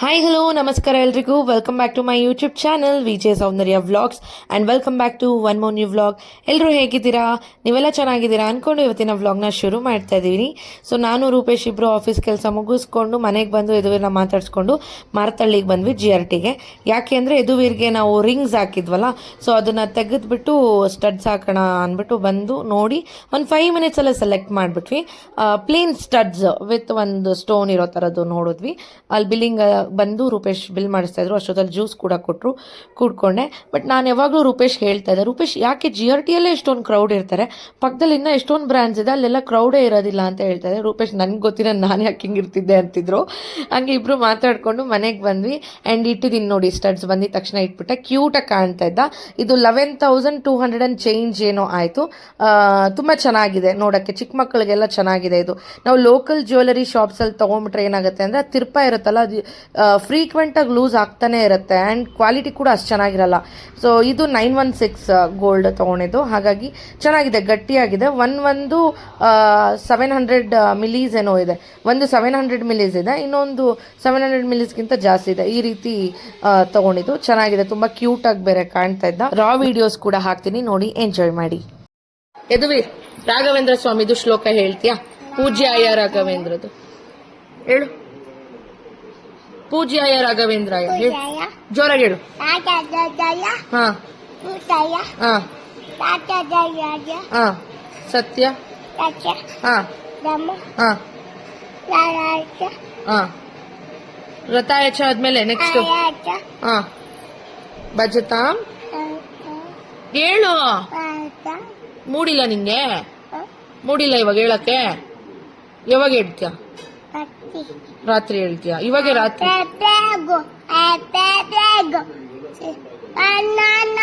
Hi hello ನಮಸ್ಕಾರ ಎಲ್ರಿಗೂ welcome back to my YouTube channel Vijaya Soundarya vlogs and welcome back to one more new vlog ಎಲ್ಲರೂ ಹೇಗಿದ್ದೀರಾ? ನೀವೆಲ್ಲ ಚೆನ್ನಾಗಿದ್ದೀರಾ ಅಂದ್ಕೊಂಡು ಇವತ್ತಿನ ವ್ಲಾಗ್ನ ಶುರು ಮಾಡ್ತಾ ಇದ್ದೀವಿ. ಸೊ ನಾನು ರೂಪೇಶ್ ಇಬ್ಬರು ಆಫೀಸ್ ಕೆಲಸ ಮುಗಿಸ್ಕೊಂಡು ಮನೆಗೆ ಬಂದು ಯದುವೀರ್ನ ಮಾತಾಡಿಸ್ಕೊಂಡು ಮಾರ್ತಳ್ಳಿಗೆ ಬಂದ್ವಿ ಜಿ ಆರ್ ಟಿಗೆ ಯಾಕೆ ಅಂದರೆ ಯದುವೀರ್ಗೆ ನಾವು ರಿಂಗ್ಸ್ ಹಾಕಿದ್ವಲ್ಲ ಸೊ ಅದನ್ನು ತೆಗೆದ್ಬಿಟ್ಟು ಸ್ಟಡ್ಸ್ ಹಾಕೋಣ ಅಂದ್ಬಿಟ್ಟು ಬಂದು ನೋಡಿ ಒಂದು ಫೈವ್ ಮಿನಿಟ್ಸಲ್ಲೇ ಸೆಲೆಕ್ಟ್ ಮಾಡಿಬಿಟ್ವಿ. ಪ್ಲೇನ್ ಸ್ಟಡ್ಸ್ ವಿತ್ ಒಂದು ಸ್ಟೋನ್ ಇರೋ ಥರದ್ದು ನೋಡಿದ್ವಿ. ಅಲ್ಲಿ ಬಿಲ್ಲಿಂಗ್ ಬಂದು ರೂಪೇಶ್ ಬಿಲ್ ಮಾಡಿಸ್ತಾ ಇದ್ರು, ಅಷ್ಟೊತ್ತಲ್ಲಿ ಜ್ಯೂಸ್ ಕೂಡ ಕೊಟ್ಟರು ಕೂಡ್ಕೊಂಡೆ. ಬಟ್ ನಾನು ಯಾವಾಗಲೂ ರೂಪೇಶ್ ಹೇಳ್ತಾ ಇದ್ದೆ, ರೂಪೇಶ್ ಯಾಕೆ ಜಿ ಆರ್ ಟಿಯಲ್ಲೇ ಎಷ್ಟೊಂದು ಕ್ರೌಡ್ ಇರ್ತಾರೆ? ಪಕ್ಕದಲ್ಲಿ ಇನ್ನೂ ಎಷ್ಟೊಂದು ಬ್ರ್ಯಾಂಡ್ಸ್ ಇದೆ, ಅಲ್ಲೆಲ್ಲ ಕ್ರೌಡೇ ಇರೋದಿಲ್ಲ ಅಂತ ಹೇಳ್ತಾ ಇದ್ದೆ. ರೂಪೇಶ್ ನನಗೆ ಗೊತ್ತಿರೋ ನಾನು ಯಾಕೆ ಹಿಂಗೆ ಇರ್ತಿದ್ದೆ ಅಂತಿದ್ರು. ಹಂಗೆ ಇಬ್ಬರು ಮಾತಾಡಿಕೊಂಡು ಮನೆಗೆ ಬಂದ್ವಿ. ಆ್ಯಂಡ್ ಇಟ್ಟಿದ್ದೀನಿ ನೋಡಿ ಸ್ಟಡ್ಸ್ ಬಂದಿದ್ದ ತಕ್ಷಣ ಇಟ್ಬಿಟ್ಟೆ. ಕ್ಯೂಟಾಗಿ ಕಾಣ್ತಾ ಇದ್ದ. ಇದು eleven thousand two hundred and change ಏನೋ ಆಯಿತು. ತುಂಬ ಚೆನ್ನಾಗಿದೆ ನೋಡೋಕ್ಕೆ. ಚಿಕ್ಕ ಮಕ್ಕಳಿಗೆಲ್ಲ ಚೆನ್ನಾಗಿದೆ ಇದು. ನಾವು ಲೋಕಲ್ ಜ್ಯುವೆಲರಿ ಶಾಪ್ಸಲ್ಲಿ ತೊಗೊಂಬಿಟ್ರೆ ಏನಾಗುತ್ತೆ ಅಂದರೆ, ತಿರ್ಪ ಇರುತ್ತಲ್ಲ, ಅದು ಫ್ರೀಕ್ವೆಂಟಾಗಿ ಲೂಸ್ ಆಗ್ತಾನೆ ಇರುತ್ತೆ ಆ್ಯಂಡ್ ಕ್ವಾಲಿಟಿ ಕೂಡ ಅಷ್ಟು ಚೆನ್ನಾಗಿರಲ್ಲ. ಸೊ ಇದು ನೈನ್ ಒನ್ ಸಿಕ್ಸ್ ಗೋಲ್ಡ್ ತೊಗೊಂಡಿದ್ದು. ಹಾಗಾಗಿ ಚೆನ್ನಾಗಿದೆ ಗಟ್ಟಿಯಾಗಿದೆ. ಒನ್ ಒಂದು ಸೆವೆನ್ ಹಂಡ್ರೆಡ್ ಮಿಲೀಸ್ ಏನೋ ಇದೆ. ಒಂದು ಸೆವೆನ್ ಹಂಡ್ರೆಡ್ ಮಿಲೀಸ್ ಇದೆ ಇನ್ನೊಂದು ಸೆವೆನ್ ಹಂಡ್ರೆಡ್ ಮಿಲೀಸ್ಗಿಂತ ಜಾಸ್ತಿ ಇದೆ. ಈ ರೀತಿ ತೊಗೊಂಡಿದ್ದು. ಚೆನ್ನಾಗಿದೆ ತುಂಬ ಕ್ಯೂಟಾಗಿ ಬೇರೆ ಕಾಣ್ತಾ ಇದ್ದ. ರಾ ವಿಡಿಯೋಸ್ ಕೂಡ ಹಾಕ್ತೀನಿ. ನೋಡಿ ಎಂಜಾಯ್ ಮಾಡಿ. ಯದುವೀರ್ ರಾಘವೇಂದ್ರ ಸ್ವಾಮಿದು ಶ್ಲೋಕ ಹೇಳ್ತೀಯಾ? ಪೂಜ್ಯಾಯ ರಾಘವೇಂದ್ರದು. ಹೇಳು. ಪೂಜ್ಯಾಯ ರಾಘವೇಂದ್ರಾಯ. ಹೇಳು. Jaya, ಜೋರಾಗಿ ಹೇಳು. Tata Jaya, ಹಾ. Putaya, ಹಾ. Tata Jaya, ಹಾ. ಸತ್ಯ. Tata, ಹಾ. Dhamma, ಹಾ. Lalaya, ಹಾ. ರಥಾಯಚ ಆದ್ಮೇಲೆ ನೆಕ್ಸ್ಟ್ Ayata, ಹಾ. ಭಜತಾಂ. ಹೇಳು. Tata, ಮೂಡಿಲ್ಲ ನಿಂಗೆ. ಮೂಡಿಲ್ಲ ಇವಾಗ ಹೇಳಕ್ಕೆ. ಯಾವಾಗ ಹೇಳ್ತೀಯ? Pati, ರಾತ್ರಿ ಹೇಳ್ತೀಯ? ಇವಾಗ ರಾತ್ರಿ. ಟ್ಯಾಗ್ ಆ ಟ್ಯಾ ಟ್ಯಾಗ್ ಅಲ್ಲಲ್ಲ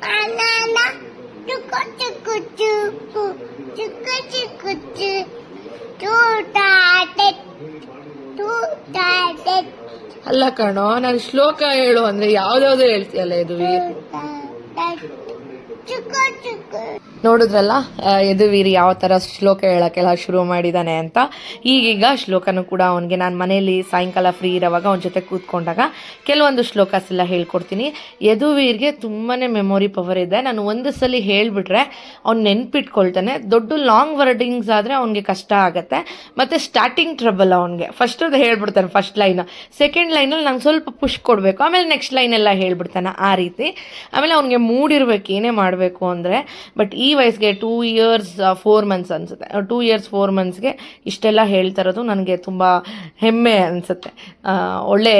ಕಣ್ಣಲಾ ಚುಕ್ಕು ಚುಕ್ಕು ಚು. ಅಲ್ಲ ಕಣೋ ನಾನು ಶ್ಲೋಕ ಹೇಳು ಅಂದ್ರೆ ಯಾವುದಾದ್ರೂ ಹೇಳ್ತೀಯಲ್ಲ ಇದು ಚುಕ್ಕ ಚುಕ್ಕ. ನೋಡಿದ್ರಲ್ಲ ಯದುವೀರ್ ಯಾವ ಥರ ಶ್ಲೋಕ ಹೇಳೋಕ್ಕೆಲ್ಲ ಶುರು ಮಾಡಿದ್ದಾನೆ ಅಂತ. ಈಗೀಗ ಶ್ಲೋಕನೂ ಕೂಡ ಅವನಿಗೆ ನಾನು ಮನೇಲಿ ಸಾಯಂಕಾಲ ಫ್ರೀ ಇರೋವಾಗ ಅವನ ಜೊತೆ ಕೂತ್ಕೊಂಡಾಗ ಕೆಲವೊಂದು ಶ್ಲೋಕಸ್ ಎಲ್ಲ ಹೇಳ್ಕೊಡ್ತೀನಿ. ಯದುವೀರ್ಗೆ ತುಂಬಾ ಮೆಮೊರಿ ಪವರ್ ಇದೆ. ನಾನು ಒಂದು ಸಲ ಹೇಳಿಬಿಟ್ರೆ ಅವ್ನು ನೆನ್ಪಿಟ್ಕೊಳ್ತಾನೆ. ದೊಡ್ಡ ಲಾಂಗ್ ವರ್ಡಿಂಗ್ಸ್ ಆದರೆ ಅವನಿಗೆ ಕಷ್ಟ ಆಗುತ್ತೆ. ಮತ್ತು ಸ್ಟಾರ್ಟಿಂಗ್ ಟ್ರಬಲ್ ಅವನಿಗೆ. ಫಸ್ಟ್ ಅದು ಹೇಳ್ಬಿಡ್ತಾನೆ ಫಸ್ಟ್ ಲೈನ್ ಸೆಕೆಂಡ್ ಲೈನಲ್ಲಿ ನಂಗೆ ಸ್ವಲ್ಪ ಪುಷ್ ಕೊಡಬೇಕು. ಆಮೇಲೆ ನೆಕ್ಸ್ಟ್ ಲೈನೆಲ್ಲ ಹೇಳ್ಬಿಡ್ತಾನೆ ಆ ರೀತಿ. ಆಮೇಲೆ ಅವನಿಗೆ ಮೂಡಿರ್ಬೇಕು, ಏನೇ ಮಾಡಬೇಕು ಅಂದರೆ. ಬಟ್ ಈ ವಯಸ್ಸಿಗೆ ಟೂ ಇಯರ್ಸ್ ಫೋರ್ ಮಂತ್ಸ್ ಅನಿಸುತ್ತೆ. ಟೂ ಇಯರ್ಸ್ ಫೋರ್ ಮಂತ್ಸ್ಗೆ ಇಷ್ಟೆಲ್ಲ ಹೇಳ್ತಾ ಇರೋದು ನನಗೆ ತುಂಬ ಹೆಮ್ಮೆ ಅನಿಸುತ್ತೆ. ಒಳ್ಳೆ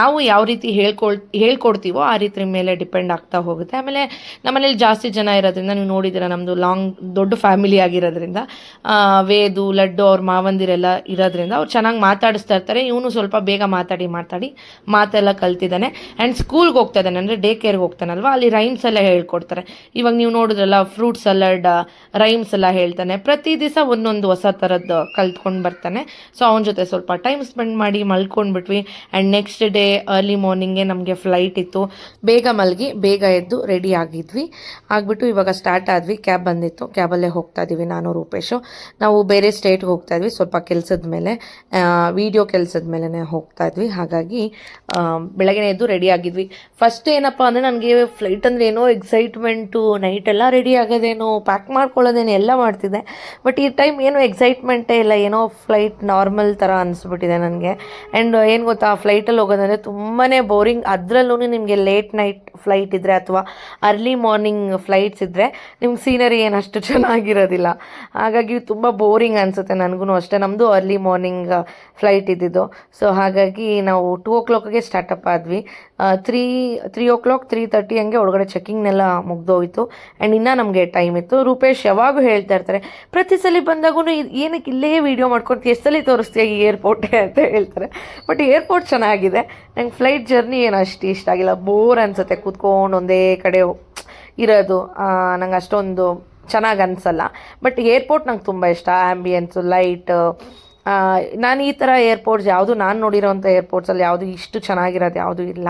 ನಾವು ಯಾವ ರೀತಿ ಹೇಳ್ಕೊಳ್, ಹೇಳ್ಕೊಡ್ತೀವೋ ಆ ರೀತಿ ಮೇಲೆ ಡಿಪೆಂಡ್ ಆಗ್ತಾ ಹೋಗುತ್ತೆ. ಆಮೇಲೆ ನಮ್ಮನೇಲಿ ಜಾಸ್ತಿ ಜನ ಇರೋದ್ರಿಂದ ನೀವು ನೋಡಿದ್ದೀರ ನಮ್ಮದು ಲಾಂಗ್ ದೊಡ್ಡ ಫ್ಯಾಮಿಲಿ ಆಗಿರೋದ್ರಿಂದ. ವೇದು, ಲಡ್ಡು ಅವ್ರ ಮಾವಂದಿರೆಲ್ಲ ಇರೋದ್ರಿಂದ ಅವ್ರು ಚೆನ್ನಾಗಿ ಮಾತಾಡಿಸ್ತಾ ಇರ್ತಾರೆ. ಇವನು ಸ್ವಲ್ಪ ಬೇಗ ಮಾತಾಡಿ ಮಾತಾಡಿ ಮಾತೆಲ್ಲ ಕಲ್ತಿದ್ದಾನೆ. ಆ್ಯಂಡ್ ಸ್ಕೂಲ್ಗೆ ಹೋಗ್ತಾ ಇದ್ದಾನೆ. ಅಂದರೆ ಡೇ ಕೇರ್ಗೆ ಹೋಗ್ತಾನಲ್ವ? ಅಲ್ಲಿ ರೈಮ್ಸ್ ಎಲ್ಲ ಹೇಳ್ಕೊಡ್ತಾರೆ. ಇವಾಗ ನೀವು ನೋಡಿದ್ರಲ್ಲ ಫ್ರೂಟ್ ಸಲಾಡ್ ರೈಮ್ಸ್ ಎಲ್ಲ ಹೇಳ್ತಾನೆ. ಪ್ರತಿ ದಿವಸ ಒಂದೊಂದು ಹೊಸ ಥರದ್ದು ಕಲ್ತ್ಕೊಂಡು ಬರ್ತಾನೆ. ಸೊ ಅವನ ಜೊತೆ ಸ್ವಲ್ಪ ಟೈಮ್ ಸ್ಪೆಂಡ್ ಮಾಡಿ ಮಲ್ಕೊಂಡ್ಬಿಟ್ವಿ. ಆ್ಯಂಡ್ ನೆಕ್ಸ್ಟ್ ಡೇ ಅರ್ಲಿ ಮಾರ್ನಿಂಗೆ ನಮಗೆ ಫ್ಲೈಟ್ ಇತ್ತು. ಬೇಗ ಮಲಗಿ, ಬೇಗ ಎದ್ದು ರೆಡಿ ಆಗಿದ್ವಿ. ಆಗಿಬಿಟ್ಟು ಇವಾಗ ಸ್ಟಾರ್ಟ್ ಆದ್ವಿ. ಕ್ಯಾಬ್ ಬಂದಿತ್ತು. ಕ್ಯಾಬಲ್ಲೇ ಹೋಗ್ತಾ ಇದ್ದೀವಿ ನಾನು, ರೂಪೇಶು. ನಾವು ಬೇರೆ ಸ್ಟೇಟ್ಗೆ ಹೋಗ್ತಾ ಇದ್ವಿ. ಸ್ವಲ್ಪ ಕೆಲಸದ ಮೇಲೆ ವಿಡಿಯೋ ಕೆಲಸದ ಮೇಲೇ ಹೋಗ್ತಾ ಇದ್ವಿ. ಹಾಗಾಗಿ ಬೆಳಗ್ಗೆ ಎದ್ದು ರೆಡಿ ಆಗಿದ್ವಿ. ಫಸ್ಟ್ ಏನಪ್ಪ ಅಂದರೆ ನನಗೆ ಫ್ಲೈಟ್ ಅಂದರೆ ಏನೋ ಎಕ್ಸೈಟ್ಮೆಂಟು ನೈಟ್ ಎಲ್ಲ ರೆಡಿ ಆಗೋದೇನೋ ಪ್ಯಾಕ್ ಮಾಡ್ಕೊಳ್ಳೋದೇನೋ ಎಲ್ಲ ಮಾಡ್ತಿದ್ದೆ. ಬಟ್ ಈ ಟೈಮ್ ಏನೋ ಎಕ್ಸೈಟ್ಮೆಂಟೇ ಇಲ್ಲ, ಏನೋ ಫ್ಲೈಟ್ ನಾರ್ಮಲ್ ಥರ ಅನಿಸ್ಬಿಟ್ಟಿದೆ ನನಗೆ. ಆ್ಯಂಡ್ ಏನು ಗೊತ್ತಾ ಫ್ಲೈಟಲ್ಲಿ ಹೋಗೋದಂದರೆ ತುಂಬಾ ಬೋರಿಂಗ್ ಅದರಲ್ಲೂ ನಿಮಗೆ ಲೇಟ್ ನೈಟ್ ಫ್ಲೈಟ್ ಇದ್ದರೆ ಅಥವಾ ಅರ್ಲಿ ಮಾರ್ನಿಂಗ್ ಫ್ಲೈಟ್ಸ್ ಇದ್ದರೆ ನಿಮ್ಗೆ ಸೀನರಿ ಏನು ಅಷ್ಟು ಚೆನ್ನಾಗಿರೋದಿಲ್ಲ. ಹಾಗಾಗಿ ತುಂಬ ಬೋರಿಂಗ್ ಅನಿಸುತ್ತೆ ನನಗೂ ಅಷ್ಟೇ. ನಮ್ಮದು ಅರ್ಲಿ ಮಾರ್ನಿಂಗ್ ಫ್ಲೈಟ್ ಇದ್ದಿದ್ದು. ಸೊ ಹಾಗಾಗಿ ನಾವು ಟೂ ಓ ಕ್ಲಾಕ್ಗೆ ಸ್ಟಾರ್ಟಪ್ ಆದ್ವಿ. Three three o'clock three thirty ಹಂಗೆ ಒಳಗಡೆ ಚೆಕಿಂಗ್ನೆಲ್ಲ ಮುಗ್ದೋಯ್ತು. ಆ್ಯಂಡ್ ಇನ್ನೂ ನಮಗೆ ಟೈಮ್ ಇತ್ತು. ರೂಪೇಶ್ ಯಾವಾಗೂ ಹೇಳ್ತಾ ಇರ್ತಾರೆ, ಪ್ರತಿ ಸಲ ಬಂದಾಗೂ ಏನಕ್ಕೆ ಇಲ್ಲೇ ವೀಡಿಯೋ ಮಾಡ್ಕೊಂಡು ಎಷ್ಟು ಸಲ ತೋರಿಸ್ತೀಯ ಈ ಏರ್ಪೋರ್ಟೇ ಅಂತ ಹೇಳ್ತಾರೆ. ಬಟ್ ಏರ್ಪೋರ್ಟ್ ಚೆನ್ನಾಗಿದೆ. ನಂಗೆ ಫ್ಲೈಟ್ ಜರ್ನಿ ಏನು ಅಷ್ಟು ಇಷ್ಟ ಆಗಿಲ್ಲ. ಬೋರ್ ಅನಿಸುತ್ತೆ. ಕೂತ್ಕೊಂಡು ಒಂದೇ ಕಡೆ ಇರೋದು. ನಂಗೆ ಅಷ್ಟೊಂದು ಚೆನ್ನಾಗಿ ಅನಿಸಲ್ಲ. ಬಟ್ ಏರ್ಪೋರ್ಟ್ ನಂಗೆ ತುಂಬ ಇಷ್ಟ. ಆ್ಯಂಬಿಯನ್ಸು ಲೈಟ್ ನಾನು ಈ ಥರ ಏರ್ಪೋರ್ಟ್ಸ್ ಯಾವುದು ನಾನು ನೋಡಿರೋವಂಥ ಏರ್ಪೋರ್ಟ್ಸಲ್ಲಿ ಯಾವುದು ಇಷ್ಟು ಚೆನ್ನಾಗಿರೋದು ಯಾವುದು ಇಲ್ಲ.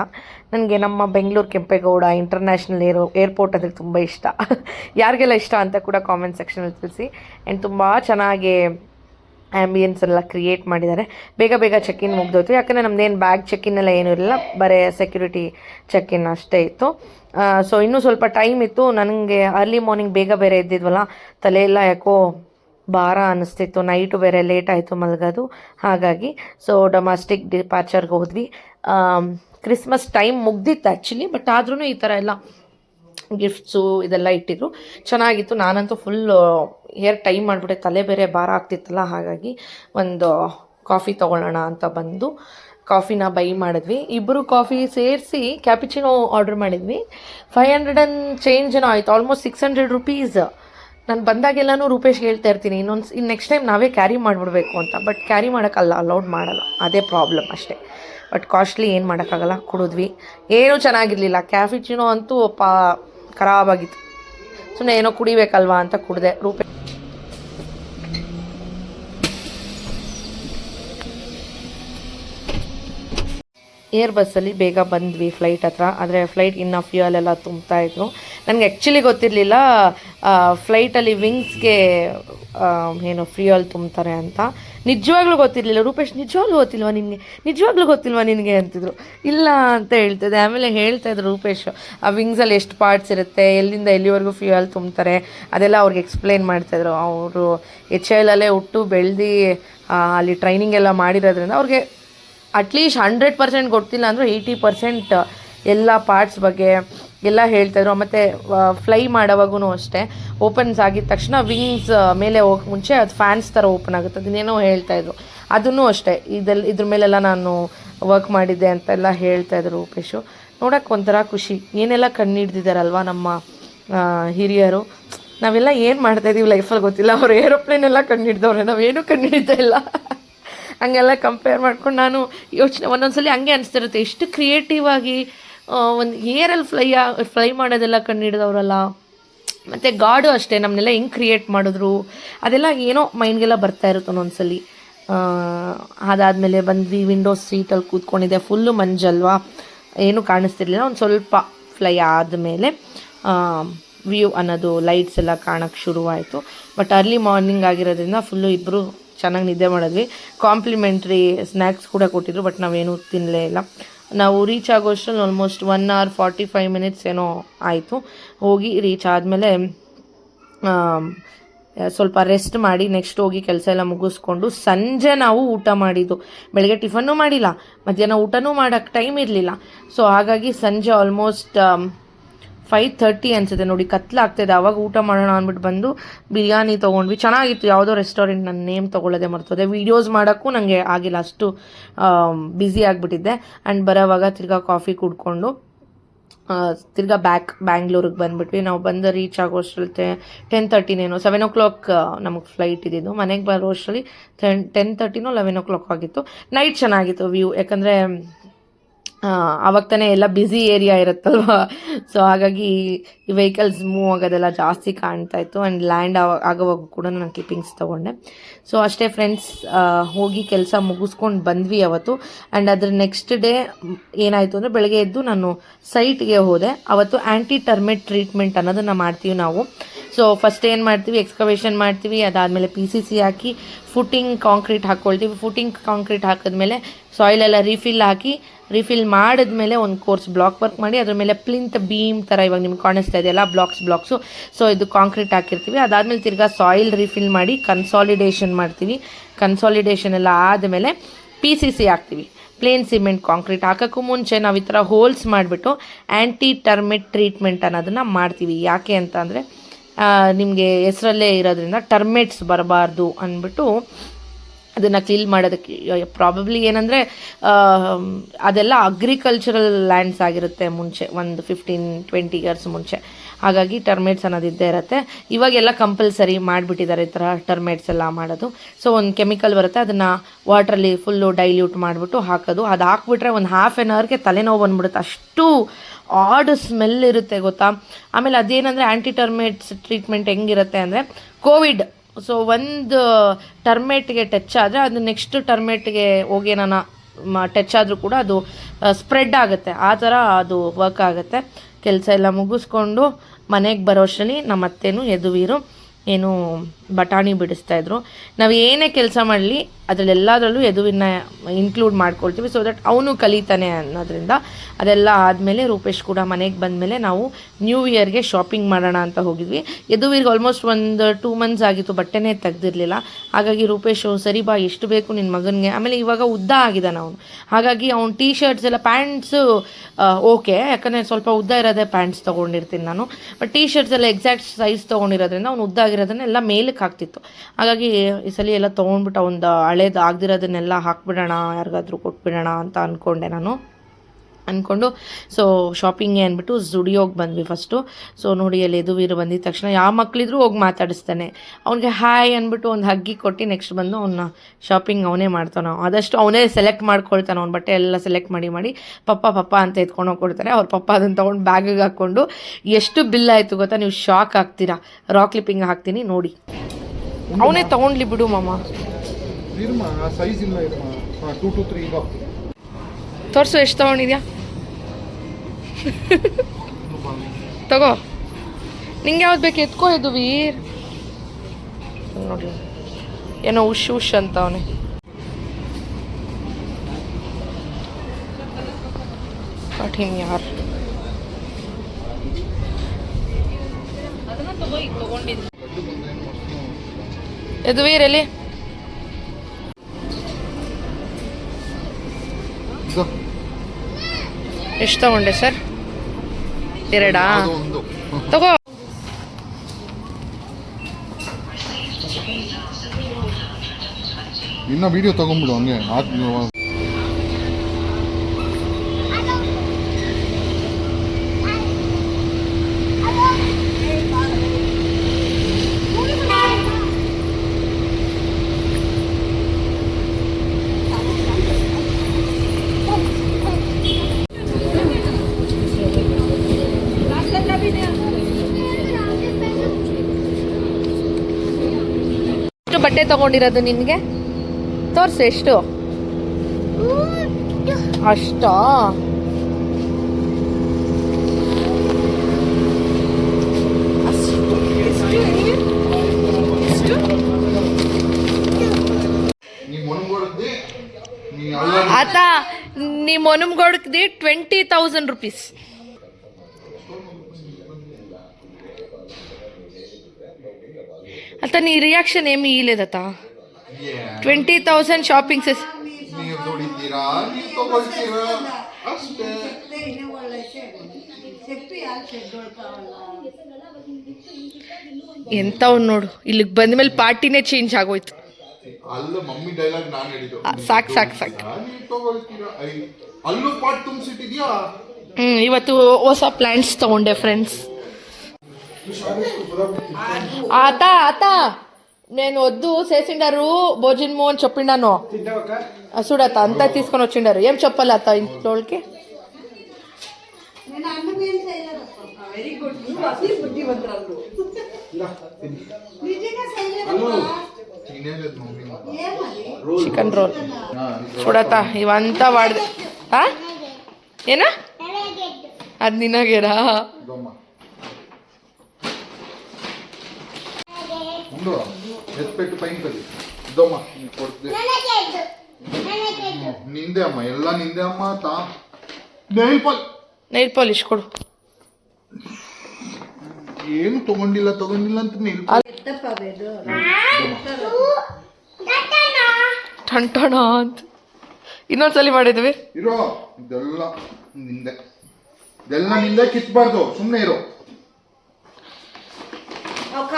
ನನಗೆ ನಮ್ಮ Bengaluru Kempegowda international aero airport ಅಂದರೆ ತುಂಬ ಇಷ್ಟ. ಯಾರಿಗೆಲ್ಲ ಇಷ್ಟ ಅಂತ ಕೂಡ ಕಾಮೆಂಟ್ ಸೆಕ್ಷನಲ್ಲಿ ತಿಳಿಸಿ. ಆ್ಯಂಡ್ ತುಂಬ ಚೆನ್ನಾಗಿ ಆ್ಯಂಬಿಯನ್ಸ್ ಎಲ್ಲ ಕ್ರಿಯೇಟ್ ಮಾಡಿದ್ದಾರೆ. ಬೇಗ ಬೇಗ ಚೆಕ್ ಇನ್ ಮುಗ್ದೋಯ್ತು. ಯಾಕಂದರೆ ನಮ್ಮದೇನು ಬ್ಯಾಗ್ ಚೆಕ್ ಎಲ್ಲ ಏನೂ ಇರಲಿಲ್ಲ ಬರೀ ಸೆಕ್ಯೂರಿಟಿ ಚೆಕ್ ಅಷ್ಟೇ ಇತ್ತು. ಸೊ ಇನ್ನೂ ಸ್ವಲ್ಪ ಟೈಮ್ ಇತ್ತು. ನನಗೆ ಅರ್ಲಿ ಮಾರ್ನಿಂಗ್ ಬೇಗ ಬೇರೆ ಇದ್ದಿದ್ವಲ್ಲ ತಲೆ ಎಲ್ಲ ಯಾಕೋ ಭಾರ ಅನ್ನಿಸ್ತಿತ್ತು. ನೈಟು ಬೇರೆ ಲೇಟ್ ಆಯಿತು ಮಲಗೋದು. ಹಾಗಾಗಿ ಸೊ ಡೊಮೆಸ್ಟಿಕ್ ಡಿಪಾರ್ಚರ್ಗೆ ಹೋದ್ವಿ. ಕ್ರಿಸ್ಮಸ್ ಟೈಮ್ ಮುಗ್ದಿತ್ತು ಆ್ಯಕ್ಚುಲಿ ಬಟ್ ಆದ್ರೂ ಈ ಥರ ಎಲ್ಲ ಗಿಫ್ಟ್ಸು ಇದೆಲ್ಲ ಇಟ್ಟಿದ್ರು. ಚೆನ್ನಾಗಿತ್ತು. ನಾನಂತೂ ಫುಲ್ ಹೇರ್ ಟೈಮ್ ಮಾಡಿಬಿಟ್ಟೆ. ತಲೆ ಬೇರೆ ಭಾರ ಆಗ್ತಿತ್ತಲ್ಲ, ಹಾಗಾಗಿ ಒಂದು ಕಾಫಿ ತೊಗೊಳ್ಳೋಣ ಅಂತ ಬಂದು ಕಾಫಿನ ಬೈ ಮಾಡಿದ್ವಿ. ಇಬ್ಬರು ಕಾಫಿ ಸೇರಿಸಿ ಕ್ಯಾಪಿಚಿನೋ ಆರ್ಡರ್ ಮಾಡಿದ್ವಿ. ಫೈವ್ ಹಂಡ್ರೆಡ್ ಆ್ಯಂಡ್ ಚೇಂಜ್ ಏನೋ ಆಯಿತು. ಆಲ್ಮೋಸ್ಟ್ ಸಿಕ್ಸ್ ಹಂಡ್ರೆಡ್ ರುಪೀಸ್ ನಾನು ಬಂದಾಗೆಲ್ಲನೂ ರೂಪೇಶ್ ಹೇಳ್ತಾ ಇರ್ತೀನಿ ಇನ್ನೊಂದು ಇನ್ನು ನೆಕ್ಸ್ಟ್ ಟೈಮ್ ನಾವೇ ಕ್ಯಾರಿ ಮಾಡಿಬಿಡ್ಬೇಕು ಅಂತ ಬಟ್ ಕ್ಯಾರಿ ಮಾಡೋಕ್ಕಲ್ಲ ಅಲೌಡ್ ಮಾಡಲ್ಲ, ಅದೇ ಪ್ರಾಬ್ಲಮ್ ಅಷ್ಟೇ. ಬಟ್ ಕಾಸ್ಟ್ಲಿ ಏನು ಮಾಡೋಕ್ಕಾಗಲ್ಲ, ಕುಡಿದ್ವಿ. ಏನೂ ಚೆನ್ನಾಗಿರಲಿಲ್ಲ ಕ್ಯಾಫಿಚಿನೋ ಅಂತೂ ಪಾ ಖರಾಬಾಗಿತ್ತು ಸುಮ್ಮನೆ ಏನೋ ಕುಡಿಬೇಕಲ್ವಾ ಅಂತ ಕುಡಿದೆ ರೂಪೇ ಏರ್ ಬಸ್ಸಲ್ಲಿ ಬೇಗ ಬಂದ್ವಿ ಫ್ಲೈಟ್ ಹತ್ರ. ಆದರೆ ಫ್ಲೈಟ್ ಇನ್ನು ಫ್ಯೂಯಲ್ ಎಲ್ಲ ತುಂಬ್ತಾ ಇದ್ರು. ನನಗೆ ಆ್ಯಕ್ಚುಲಿ ಗೊತ್ತಿರಲಿಲ್ಲ ಫ್ಲೈಟಲ್ಲಿ ವಿಂಗ್ಸ್ಗೆ ಏನು ಫ್ಯೂಯಲ್ ತುಂಬ್ತಾರೆ ಅಂತ. ನಿಜವಾಗ್ಲೂ ಗೊತ್ತಿರಲಿಲ್ಲ. ರೂಪೇಶ್, ನಿಜವಾಗ್ಲೂ ಗೊತ್ತಿಲ್ವಾ ನಿನಗೆ? ನಿಜವಾಗ್ಲೂ ಗೊತ್ತಿಲ್ವಾ ನಿನಗೆ ಅಂತಿದ್ರು. ಇಲ್ಲ ಅಂತ ಹೇಳ್ತಿದ್ದೆ. ಆಮೇಲೆ ಹೇಳ್ತಾ ಇದ್ರು ರೂಪೇಶ್, ಆ ವಿಂಗ್ಸಲ್ಲಿ ಎಷ್ಟು ಪಾರ್ಟ್ಸ್ ಇರುತ್ತೆ, ಎಲ್ಲಿಂದ ಎಲ್ಲಿವರೆಗೂ ಫ್ಯೂಯಲ್ ತುಂಬ್ತಾರೆ, ಅದೆಲ್ಲ ಅವ್ರಿಗೆ ಎಕ್ಸ್ಪ್ಲೈನ್ ಮಾಡ್ತಾಯಿದ್ರು ಅವರು ಎಚ್ ಐಲಲ್ಲೇ ಹುಟ್ಟು ಬೆಳೆದು ಅಲ್ಲಿ ಟ್ರೈನಿಂಗ್ ಎಲ್ಲ ಮಾಡಿರೋದ್ರಿಂದ ಅವ್ರಿಗೆ ಅಟ್ಲೀಸ್ಟ್ ಹಂಡ್ರೆಡ್ ಪರ್ಸೆಂಟ್ ಗೊತ್ತಿಲ್ಲ ಅಂದರೂ ಏಯ್ಟಿ ಪರ್ಸೆಂಟ್ ಎಲ್ಲ ಪಾರ್ಟ್ಸ್ ಬಗ್ಗೆ ಎಲ್ಲ ಹೇಳ್ತಾಯಿದ್ರು ಮತ್ತು ಫ್ಲೈ ಮಾಡೋವಾಗೂ ಅಷ್ಟೇ. ಓಪನ್ಸ್ ಆಗಿದ ತಕ್ಷಣ ವಿಂಗ್ಸ್ ಮೇಲೆ ಹೋಗಕ್ಕೆ ಮುಂಚೆ ಅದು ಫ್ಯಾನ್ಸ್ ಥರ ಓಪನ್ ಆಗುತ್ತೆ. ಅದನ್ನೇನೋ ಹೇಳ್ತಾಯಿದ್ರು ಅದನ್ನು ಅಷ್ಟೇ. ಇದೆಲ್ಲ ಇದ್ರ ಮೇಲೆಲ್ಲ ನಾನು ವರ್ಕ್ ಮಾಡಿದ್ದೆ ಅಂತೆಲ್ಲ ಹೇಳ್ತಾಯಿದ್ರು ರೂಪೇಶು. ನೋಡೋಕ್ಕೆ ಒಂಥರ ಖುಷಿ. ಏನೆಲ್ಲ ಕಣ್ಣು ಹಿಡ್ದಿದ್ದಾರಲ್ವ ನಮ್ಮ ಹಿರಿಯರು? ನಾವೆಲ್ಲ ಏನು ಮಾಡ್ತಾಯಿದ್ದೀವಿ ಲೈಫಲ್ಲಿ ಗೊತ್ತಿಲ್ಲ. ಅವರು ಏರೋಪ್ಲೇನ್ ಎಲ್ಲ ಕಂಡು ಹಿಡ್ದವ್ರೆ ನಾವೇನು ಕಣ್ಣು ಹಿಡಿತಾ ಇಲ್ಲ. ಹಂಗೆಲ್ಲ ಕಂಪೇರ್ ಮಾಡ್ಕೊಂಡು ನಾನು ಯೋಚನೆ ಒಂದೊಂದ್ಸಲಿ ಹಂಗೆ ಅನಿಸ್ತಿರುತ್ತೆ. ಎಷ್ಟು ಕ್ರಿಯೇಟಿವ್ ಆಗಿ ಒಂದು ಏರಲ್ಲಿ ಫ್ಲೈ ಫ್ಲೈ ಮಾಡೋದೆಲ್ಲ ಕಂಡು ಹಿಡಿದವ್ರಲ್ಲ ಮತ್ತು ಗಾಡು ಅಷ್ಟೇ ನಮ್ಮನ್ನೆಲ್ಲ ಹೆಂಗೆ ಕ್ರಿಯೇಟ್ ಮಾಡಿದ್ರು? ಅದೆಲ್ಲ ಏನೋ ಮೈಂಡ್ಗೆಲ್ಲ ಬರ್ತಾ ಇರುತ್ತೆ ಒಂದೊಂದ್ಸಲಿ. ಅದಾದಮೇಲೆ ಬಂದ್ವಿ ವಿಂಡೋಸ್ ಸೀಟಲ್ಲಿ ಕೂತ್ಕೊಂಡಿದ್ದೆ ಫುಲ್ಲು ಮಂಜಲ್ವಾ? ಏನೂ ಕಾಣಿಸ್ತಿರ್ಲಿಲ್ಲ. ಒಂದು ಸ್ವಲ್ಪ ಫ್ಲೈ ಆದಮೇಲೆ ವ್ಯೂ ಅನ್ನೋದು ಲೈಟ್ಸ್ ಎಲ್ಲ ಕಾಣೋಕ್ಕೆ ಶುರುವಾಯಿತು. ಬಟ್ ಅರ್ಲಿ ಮಾರ್ನಿಂಗ್ ಆಗಿರೋದ್ರಿಂದ ಫುಲ್ಲು ಇಬ್ಬರು ಚೆನ್ನಾಗಿ ನಿದ್ದೆ ಮಾಡಿದ್ವಿ. ಕಾಂಪ್ಲಿಮೆಂಟ್ರಿ ಸ್ನ್ಯಾಕ್ಸ್ ಕೂಡ ಕೊಟ್ಟಿದ್ರು ಬಟ್ ನಾವೇನು ತಿನ್ನಲೇ ಇಲ್ಲ. ನಾವು reach ಆಗೋಷ್ಟರಲ್ಲಿ almost one hour forty five minutes ಏನೋ ಆಯಿತು. ಹೋಗಿ ರೀಚ್ ಆದಮೇಲೆ ಸ್ವಲ್ಪ ರೆಸ್ಟ್ ಮಾಡಿ ನೆಕ್ಸ್ಟ್ ಹೋಗಿ ಕೆಲಸ ಎಲ್ಲ ಮುಗಿಸ್ಕೊಂಡು ಸಂಜೆ ನಾವು ಊಟ ಮಾಡಿದ್ದು. ಬೆಳಗ್ಗೆ ಟಿಫನ್ನು ಮಾಡಿಲ್ಲ, ಮಧ್ಯಾಹ್ನ ಊಟನೂ ಮಾಡೋಕ್ಕೆ ಟೈಮ್ ಇರಲಿಲ್ಲ. ಸೊ ಹಾಗಾಗಿ ಸಂಜೆ ಆಲ್ಮೋಸ್ಟ್ ಫೈವ್ ತರ್ಟಿ ಅನ್ಸುತ್ತೆ. ನೋಡಿ, ಕತ್ಲಾಗ್ತಿದೆ. ಅವಾಗ ಊಟ ಮಾಡೋಣ ಅಂದ್ಬಿಟ್ಟು ಬಂದು ಬಿರಿಯಾನಿ ತೊಗೊಂಡ್ವಿ. ಚೆನ್ನಾಗಿತ್ತು. ಯಾವುದೋ ರೆಸ್ಟೋರೆಂಟ್ ನನ್ನ ನೇಮ್ ತೊಗೊಳ್ಳೋದೇ ಮರ್ತೋದೆ. ವೀಡಿಯೋಸ್ ಮಾಡೋಕ್ಕೂ ನನಗೆ ಆಗಿಲ್ಲ. ಅಷ್ಟು ಬ್ಯುಸಿ ಆಗಿಬಿಟ್ಟಿದ್ದೆ. ಆ್ಯಂಡ್ ಬರೋವಾಗ ತಿರ್ಗಾ ಕಾಫಿ ಕುಡ್ಕೊಂಡು ತಿರ್ಗಾ ಬ್ಯಾಕ್ ಬ್ಯಾಂಗ್ಳೂರಿಗೆ ಬಂದ್ಬಿಟ್ವಿ. ನಾವು ಬಂದು ರೀಚ್ ಆಗೋ ಅಷ್ಟರಲ್ಲಿ ಟೆನ್ ತರ್ಟಿನೇನೋ ಸೆವೆನ್ ಓ ಕ್ಲಾಕ್ ನಮಗೆ ಫ್ಲೈಟ್ ಇದ್ದಿದ್ದು. ಮನೆಗೆ ಬರೋ ಅಷ್ಟರಲ್ಲಿ ಟೆನ್ ಟೆನ್ ತರ್ಟಿನೋ ಲೆವೆನ್ ಓ ಕ್ಲಾಕ್ ಆಗಿತ್ತು. ನೈಟ್ ಚೆನ್ನಾಗಿತ್ತು ವ್ಯೂ ಯಾಕಂದರೆ ಅವಾಗ ತಾನೇ ಎಲ್ಲ ಬ್ಯುಸಿ ಏರಿಯಾ ಇರುತ್ತಲ್ವ? ಸೊ ಹಾಗಾಗಿ ಈ ವೆಹಿಕಲ್ಸ್ ಮೂವ್ ಆಗೋದೆಲ್ಲ ಜಾಸ್ತಿ ಕಾಣ್ತಾ ಇತ್ತು ಆ್ಯಂಡ್ ಲ್ಯಾಂಡ್ ಆಗೋವಾಗ ಕೂಡ ನಾನು ಕ್ಲಿಪ್ಪಿಂಗ್ಸ್ ತೊಗೊಂಡೆ. ಸೊ ಅಷ್ಟೇ ಫ್ರೆಂಡ್ಸ್ ಹೋಗಿ ಕೆಲಸ ಮುಗಿಸ್ಕೊಂಡು ಬಂದ್ವಿ ಅವತ್ತು. ಆ್ಯಂಡ್ ಅದ್ರ ನೆಕ್ಸ್ಟ್ ಡೇ ಏನಾಯಿತು ಅಂದರೆ ಬೆಳಗ್ಗೆ ಎದ್ದು ನಾನು ಸೈಟ್ಗೆ ಹೋದೆ. ಅವತ್ತು ಆ್ಯಂಟಿ ಟರ್ಮೆಟ್ ಟ್ರೀಟ್ಮೆಂಟ್ ಅನ್ನೋದನ್ನು ಮಾಡ್ತೀವಿ ನಾವು. ಸೊ ಫಸ್ಟ್ ಏನು ಮಾಡ್ತೀವಿ? ಎಕ್ಸ್ಕವೇಷನ್ ಮಾಡ್ತೀವಿ. ಅದಾದಮೇಲೆ ಪಿ ಸಿ ಸಿ ಹಾಕಿ ಫುಟಿಂಗ್ ಕಾಂಕ್ರೀಟ್ ಹಾಕ್ಕೊಳ್ತೀವಿ ಫುಟಿಂಗ್ ಕಾಂಕ್ರೀಟ್ ಹಾಕಿದ್ಮೇಲೆ ಸಾಯಿಲ್ ಎಲ್ಲ ರೀಫಿಲ್ ಹಾಕಿ ರೀಫಿಲ್ ಮಾಡಿದ್ಮೇಲೆ ಒಂದು ಕೋರ್ಸ್ ಬ್ಲಾಕ್ ವರ್ಕ್ ಮಾಡಿ, ಅದ್ರ ಮೇಲೆ ಪ್ಲಿಂತ್ ಬೀಮ್ ಥರ ಇವಾಗ ನಿಮ್ಗೆ ಕಾಣಿಸ್ತಾ ಇದೆಯಲ್ಲ ಬ್ಲಾಕ್ಸ್ ಬ್ಲಾಕ್ಸು ಸೊ ಇದು ಕಾಂಕ್ರೀಟ್ ಹಾಕಿರ್ತೀವಿ. ಅದಾದಮೇಲೆ ತಿರ್ಗಾ ಸಾಯಿಲ್ ರೀಫಿಲ್ ಮಾಡಿ ಕನ್ಸಾಲಿಡೇಷನ್ ಮಾಡ್ತೀವಿ. ಕನ್ಸಾಲಿಡೇಷನ್ ಎಲ್ಲ ಆದಮೇಲೆ ಪಿ ಸಿ ಸಿ ಹಾಕ್ತೀವಿ. ಪ್ಲೇನ್ ಸಿಮೆಂಟ್ ಕಾಂಕ್ರೀಟ್ ಹಾಕೋಕ್ಕೂ ಮುಂಚೆ ನಾವು ಈ ಥರ ಹೋಲ್ಸ್ ಮಾಡಿಬಿಟ್ಟು ಆ್ಯಂಟಿ ಟರ್ಮಿಟ್ ಟ್ರೀಟ್ಮೆಂಟ್ ಅನ್ನೋದನ್ನು ಮಾಡ್ತೀವಿ. ಯಾಕೆ ಅಂತ ಅಂದರೆ ನಿಮಗೆ ಹೆಸರಲ್ಲೇ ಇರೋದ್ರಿಂದ ಟರ್ಮೇಟ್ಸ್ ಬರಬಾರ್ದು ಅಂದ್ಬಿಟ್ಟು ಅದನ್ನು ಕ್ಲೀನ್ ಮಾಡೋದಕ್ಕೆ ಪ್ರಾಬಬ್ಲಿ ಏನಂದರೆ ಅದೆಲ್ಲ ಅಗ್ರಿಕಲ್ಚರಲ್ ಲ್ಯಾಂಡ್ಸ್ ಆಗಿರುತ್ತೆ ಮುಂಚೆ, ಒಂದು ಫಿಫ್ಟೀನ್ ಟ್ವೆಂಟಿ ಇಯರ್ಸ್ ಮುಂಚೆ. ಹಾಗಾಗಿ ಟರ್ಮೇಟ್ಸ್ ಅನ್ನೋದು ಇದ್ದೇ ಇರುತ್ತೆ. ಇವಾಗೆಲ್ಲ ಕಂಪಲ್ಸರಿ ಮಾಡಿಬಿಟ್ಟಿದ್ದಾರೆ ಈ ಥರ ಟರ್ಮೇಟ್ಸ್ ಎಲ್ಲ ಮಾಡೋದು. ಸೊ ಒಂದು ಕೆಮಿಕಲ್ ಬರುತ್ತೆ, ಅದನ್ನು ವಾಟ್ರಲ್ಲಿ ಫುಲ್ಲು ಡೈಲ್ಯೂಟ್ ಮಾಡಿಬಿಟ್ಟು ಹಾಕೋದು. ಅದು ಹಾಕ್ಬಿಟ್ರೆ ಒಂದು ಹಾಫ್ ಆ್ಯನ್ ಅವರ್ಗೆ ತಲೆನೋವು ಬಂದ್ಬಿಡುತ್ತೆ. ಅಷ್ಟು ಆಡ್ ಸ್ಮೆಲ್ ಇರುತ್ತೆ ಗೊತ್ತಾ? ಆಮೇಲೆ ಅದೇನಂದರೆ ಆ್ಯಂಟಿ ಟರ್ಮೇಟ್ಸ್ ಟ್ರೀಟ್ಮೆಂಟ್ ಹೆಂಗಿರುತ್ತೆ ಅಂದರೆ ಕೋವಿಡ್ ಸೊ ಒಂದು ಟರ್ಮೇಟ್ಗೆ ಟಚ್ ಆದರೆ ಅದು ನೆಕ್ಸ್ಟ್ ಟರ್ಮೇಟ್ಗೆ ಹೋಗಿ ನಾನು ಟಚ್ ಆದರೂ ಕೂಡ ಅದು ಸ್ಪ್ರೆಡ್ ಆಗುತ್ತೆ. ಆ ಥರ ಅದು ವರ್ಕ್ ಆಗುತ್ತೆ. ಕೆಲಸ ಎಲ್ಲ ಮುಗಿಸ್ಕೊಂಡು ಮನೆಗೆ ಬರೋಷ್ಟರಲ್ಲಿ ನಮ್ಮ ಅತ್ತೆನೂ ಯದುವೀರು ಏನು ಬಟಾಣಿ ಬಿಡಿಸ್ತಾ ಇದ್ರು. ನಾವು ಏನೇ ಕೆಲಸ ಮಾಡಲಿ, ಅದರಲ್ಲೆಲ್ಲದರಲ್ಲೂ ಎದುವಿನ ಇನ್ಕ್ಲೂಡ್ ಮಾಡ್ಕೊಳ್ತೀವಿ. ಸೊ ದಟ್ ಅವನು ಕಲಿತಾನೆ ಅನ್ನೋದ್ರಿಂದ ಅದೆಲ್ಲ ಆದಮೇಲೆ ರೂಪೇಶ್ ಕೂಡ ಮನೆಗೆ ಬಂದಮೇಲೆ ನಾವು ನ್ಯೂ ಇಯರ್ಗೆ ಶಾಪಿಂಗ್ ಮಾಡೋಣ ಅಂತ ಹೋಗಿದ್ವಿ. ಯದುವೀರ್ಗೆ ಆಲ್ಮೋಸ್ಟ್ ಒಂದು ಟೂ ಮಂತ್ಸ್ ಆಗಿತ್ತು, ಬಟ್ಟೆನೇ ತೆಗ್ದಿರಲಿಲ್ಲ. ಹಾಗಾಗಿ ರೂಪೇಶು ಸರಿ ಬಾ ಎಷ್ಟು ಬೇಕು ನಿನ್ನ ಮಗನಿಗೆ. ಆಮೇಲೆ ಇವಾಗ ಉದ್ದ ಆಗಿದ್ದಾನೆ ಅವನು. ಹಾಗಾಗಿ ಅವ್ನು ಟೀ ಶರ್ಟ್ಸ್ ಎಲ್ಲ ಪ್ಯಾಂಟ್ಸು ಓಕೆ ಯಾಕಂದರೆ ಸ್ವಲ್ಪ ಉದ್ದ ಇರೋದೇ ಪ್ಯಾಂಟ್ಸ್ ತೊಗೊಂಡಿರ್ತೀನಿ ನಾನು. ಬಟ್ ಟೀ ಶರ್ಟ್ಸ್ ಎಲ್ಲ ಎಕ್ಸಾಕ್ಟ್ ಸೈಜ್ ತೊಗೊಂಡಿರೋದ್ರಿಂದ ಅವ್ನು ಉದ್ದ ಆಗಿರೋದನ್ನ ಎಲ್ಲ ಮೇಲಕ್ಕೆ ಹಾಕ್ತಿತ್ತು. ಹಾಗಾಗಿ ಈ ಸಲ ಎಲ್ಲ ತೊಗೊಂಡ್ಬಿಟ್ಟು ಒಂದು ಹಳೇದು ಆಗದಿರೋದನ್ನೆಲ್ಲ ಹಾಕ್ಬಿಡೋಣ, ಯಾರಿಗಾದ್ರೂ ಕೊಟ್ಬಿಡೋಣ ಅಂತ ಅಂದ್ಕೊಂಡೆ ನಾನು. ಅಂದ್ಕೊಂಡು ಸೊ ಶಾಪಿಂಗೇ ಅಂದ್ಬಿಟ್ಟು ಝುಡಿಯೋಗಿ ಬಂದ್ವಿ ಫಸ್ಟು ಸೊ ನೋಡಿ, ಅಲ್ಲಿ ಎದುವೀರು ಬಂದಿದ ತಕ್ಷಣ ಯಾವ ಮಕ್ಕಳಿದ್ರೂ ಹೋಗಿ ಮಾತಾಡಿಸ್ತಾನೆ. ಅವ್ನಿಗೆ ಹಾಯ್ ಅಂದ್ಬಿಟ್ಟು ಒಂದು ಹಗ್ಗಿ ಕೊಟ್ಟು ನೆಕ್ಸ್ಟ್ ಬಂದು ಅವನ್ನ ಶಾಪಿಂಗ್ ಅವನೇ ಮಾಡ್ತಾನೆ. ಆದಷ್ಟು ಅವನೇ ಸೆಲೆಕ್ಟ್ ಮಾಡ್ಕೊಳ್ತಾನೆ ಅವ್ನ ಬಟ್ಟೆ ಎಲ್ಲ ಸೆಲೆಕ್ಟ್ ಮಾಡಿ ಮಾಡಿ. ಪಪ್ಪ ಪಪ್ಪ ಅಂತ ಎತ್ಕೊಂಡು ಹೋಗ್ಕೊಡ್ತಾರೆ. ಅವ್ರ ಪಪ್ಪ ಅದನ್ನು ತೊಗೊಂಡು ಬ್ಯಾಗಿಗೆ ಹಾಕ್ಕೊಂಡು ಎಷ್ಟು ಬಿಲ್ ಆಯಿತು ಗೊತ್ತಾ? ನೀವು ಶಾಕ್ ಆಗ್ತೀರಾ. ರಾಕ್ ಕ್ಲಿಪ್ಪಿಂಗ್ ಹಾಕ್ತೀನಿ, ನೋಡಿ. ಅವನೇ ತೊಗೊಂಡ್ಲಿ ಬಿಡು ಮಾಮ. ತೋರಿಸು, ಎಷ್ಟು ತೊಗೊಂಡಿದ್ಯಾ? ತಗೋ. ನಿಂಗೆ ಯಾವ್ದು ಬೇಕು? ಎತ್ಕೋ ಇದು ವೀರ್. ನೋಡಿ. ಏನೋ ಉಶ್ ಉಶ್ ಅಂತ ಅವನೇ. ಕಠಿಣ ಯಾರು. ಇದು ವೀರ್ ಎಲ್ಲಿ? ಎಷ್ಟು ತಗೊಂಡೆ ಸರ್? ಎರಡಾ? ತಗೋ. ಇನ್ನ ವಿಡಿಯೋ ತಗೊಂಡ್ಬಿಡು ಹಂಗೆ ಆದ್ ಎಷ್ಟು ಬಟ್ಟೆ ತಗೊಂಡಿರೋದು ನಿನಗೆ? ತೋರಿಸು ಎಷ್ಟು? ಅಷ್ಟಾ? ನೀ ನಿಮ್ಮ ನೀ ಟ್ವೆಂಟಿ ತೌಸಂಡ್ నీ आता नी रिॲक्शन ಏಮಿ ಇಲ್ಲದ ತಾ ಟ್ವೆಂಟಿ ತೌಸಂಡ್ ಶಾಪಿಂಗ್ ಸೆಸ್ ನೀವು ನೋಡಿದ್ದೀರಾ ನೀವು ತಗೊಳ್ತೀರಾ ಅಷ್ಟೇ ಎಂಥವ್ ನೋಡು ಇಲ್ಲಿಗೆ ಬಂದ ಮೇಲೆ ಪಾರ್ಟಿನೇ ಚೇಂಜ್ ಆಗೋಯ್ತು. ಅಲ್ಲ ಮಮ್ಮಿ ಡೈಲಾಗ್ ನಾನು ಅಲ್ಲೂ ಪಾಟ್ ಹ್ಞೂ ಇವತ್ತು ಹೊಸ ಪ್ಲ್ಯಾಂಟ್ಸ್ ತಗೊಂಡೆ ಫ್ರೆಂಡ್ಸ್ అత అత నేను వద్దు చేసిండరు భోజనము అని చెప్పిండాను. చూడత అంతా తీసుకొని వచ్చిండారు. ఏం చెప్పాలి అత్త ఇంట్లోకి చికెన్ రోల్ చూడత ఇవంతా వాడి ఏనా? అది నిన్నగేరా ಒಂದು ಎಸ್ಪೆಕ್ಟ್ ಪೈನ್ ಕಲಿ ಇದಮ್ಮ ಕೊಡ್ತೀವಿ ನಿಂದೆ ಅಮ್ಮ ಎಲ್ಲ ನಿಂದೆ ಅಮ್ಮ ತಾ ನೈಲ್ ಪಾಲ್ ನೈಲ್ ಪಾಲಿಶ್ ಕೊಡು. ಏನು ತಗೊಂಡಿಲ್ಲ ತಗೊಂಡಿಲ್ಲ ಅಂತ ನೈಲ್ ಟಂಟಣ ಅಂತ. ಇನ್ನೊಂದ್ಸಲಿ ಮಾಡಿದ್ವಿ. ಇರೋ ಇದೆಲ್ಲ ನಿಂದೆ. ಇದೆಲ್ಲ ನಿಂದೆ ಕಿತ್ಬಾರ್ದು. ಸುಮ್ಮನೆ ಇರೋ.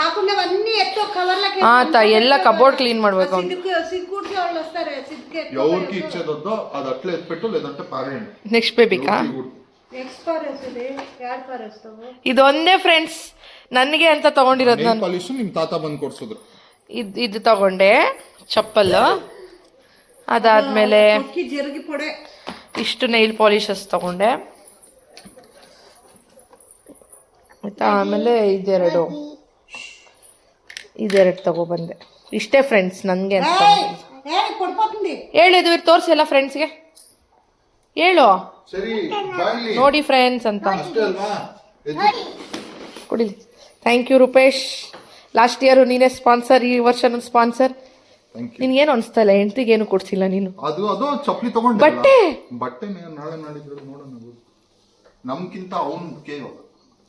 కాకుండా అవన్నీ ఎత్తో కవర్లకి ಆತ ಎಲ್ಲ ಕಬೋರ್ಡ್ క్లీన్ ಮಾಡ್ಬೇಕು ಅಂತ సిగ్గు సిగ్గుడికి వాళ్ళు వస్తారు సిగ్గు ఎవరికి ఇచ్చేదొద్దో అది అట్లా ఎత్తిపెట్టు లేదంటే పారేయండి నెక్స్ట్ బేబికా ఎక్స్పైర్ వస్తుంది యాడ్ పారేస్తావు ಇದೊಂದೇ ಫ್ರೆಂಡ್ಸ್ ನನಗೆ ಅಂತ ತಗೊಂಡಿರೋದು ನಾನು ಪಾಲಿಶು ನಿಮ್ ತಾತ ಬಂದ್ ಕೊಡ್ಸಿದ್ರು ಇದು ಇದು ತಗೊಂಡೆ ಚಪ್ಪಲ್ ಅದಾದ್ಮೇಲೆ అక్కి జరిగి పొడే ಇಷ್ಟು ನೈಲ್ ಪಾಲಿಶಸ್ ತಗೊಂಡೆ ಆಯ್ತಾ ಆಮೇಲೆ ಇದೆರಡು ಇದೆರಡು ತಗೊಬಂದೆ ಇಷ್ಟೇ ಫ್ರೆಂಡ್ಸ್ ನನಗೆ ಹೇಳಿದ್ವಿ ತೋರಿಸಿ ಎಲ್ಲ ಫ್ರೆಂಡ್ಸ್ಗೆ ಹೇಳು. ನೋಡಿ ಫ್ರೆಂಡ್ಸ್ ಅಂತ. ಕೊಡಿಲಿ thank you Rupesh. Last year ನೀನೇ ಸ್ಪಾನ್ಸರ್ ಈ ವರ್ಷ ಸ್ಪಾನ್ಸರ್ ನಿನ್ಗೇನು ಅನಿಸ್ತಾ ಇಲ್ಲ ಏನು ಕೊಡ್ಸಿಲ್ಲ ನೀನು. ಅದು ಅದು ಚಪ್ಪಲಿ ತಗೊಂಡು ಬಟ್ಟೆ! ಬಟ್ಟೆ ನಾಳೆ ನೋಡೋಣ ನಮ್ಗಿಂತ ಅವನು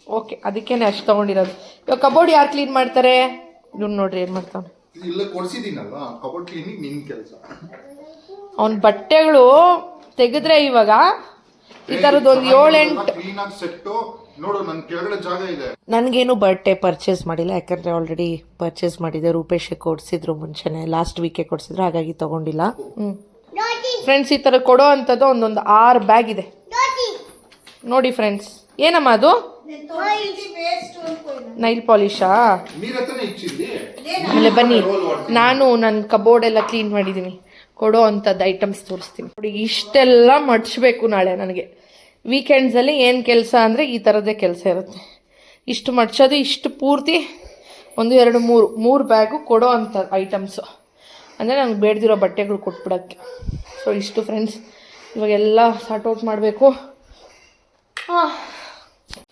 ಓಕೆ ಅದಕ್ಕೇನೆ ಅಷ್ಟು ತಗೊಂಡಿರೋದು. ಇವಾಗ ಕಬೋರ್ಡ್ ಯಾರು ಕ್ಲೀನ್ ಮಾಡ್ತಾರೆ? ಇವ್ನು ನೋಡ್ರಿ ಏನು ಮಾಡ್ತಾನೆ ಇಲ್ಲ ಕ್ಲೀನಿಂಗ್ ಕೆಲಸ. ಅವನ ಬಟ್ಟೆಗಳು ತೆಗೆದ್ರೆ ಇವಾಗ ಈ ಥರದ್ದು ಒಂದು ಏಳೆಂಟು ಕ್ಲೀನ್ ಆಗಿ ಸೆಟ್ಟು ನೋಡು ನನ್ ಕೆಳಗಡೆ ಜಾಗ ಇದೆ. ನನಗೇನು ಬಟ್ಟೆ ಪರ್ಚೇಸ್ ಮಾಡಿಲ್ಲ. ಯಾಕಂದರೆ ಆಲ್ರೆಡಿ ಪರ್ಚೇಸ್ ಮಾಡಿದೆ. ರೂಪೇಶ್ ಕೊಡಿಸಿದ್ರು ಮುಂಚೆನೆ. ಲಾಸ್ಟ್ ವೀಕೆ ಕೊಡಿಸಿದ್ರು. ಹಾಗಾಗಿ ತಗೊಂಡಿಲ್ಲ. ಹ್ಞೂ ಫ್ರೆಂಡ್ಸ್ ಈ ಥರ ಕೊಡೋ ಅಂಥದ್ದು ಒಂದೊಂದು ಆರು ಬ್ಯಾಗ್ ಇದೆ. ನೋಡಿ ನೋಡಿ ಫ್ರೆಂಡ್ಸ್ ಏನಮ್ಮ ಅದು? ನೈಲ್ ಪಾಲಿಶಾ ಆಮೇಲೆ ಬನ್ನಿ. ನಾನು ನನ್ನ ಕಬೋರ್ಡ್ ಎಲ್ಲ ಕ್ಲೀನ್ ಮಾಡಿದ್ದೀನಿ ಕೊಡೋ ಅಂಥದ್ದು ಐಟಮ್ಸ್ ತೋರಿಸ್ತೀನಿ. ನೋಡಿ ಇಷ್ಟೆಲ್ಲ ಮಡ್ಚಬೇಕು ನಾಳೆ ನನಗೆ. ವೀಕೆಂಡ್ಸಲ್ಲಿ ಏನು ಕೆಲಸ ಅಂದರೆ ಈ ಥರದ್ದೇ ಕೆಲಸ ಇರುತ್ತೆ. ಇಷ್ಟು ಮಡ್ಚೋದು ಇಷ್ಟು ಪೂರ್ತಿ ಒಂದು ಎರಡು ಮೂರು ಮೂರು ಬ್ಯಾಗು ಕೊಡೋ ಅಂಥ ಐಟಮ್ಸು ಅಂದರೆ ನನಗೆ ಬೇಡದಿರೋ ಬಟ್ಟೆಗಳು ಕೊಟ್ಬಿಡೋಕ್ಕೆ. ಸೊ ಇಷ್ಟು ಫ್ರೆಂಡ್ಸ್ ಇವಾಗೆಲ್ಲ ಸಾರ್ಟ್ ಔಟ್ ಮಾಡಬೇಕು.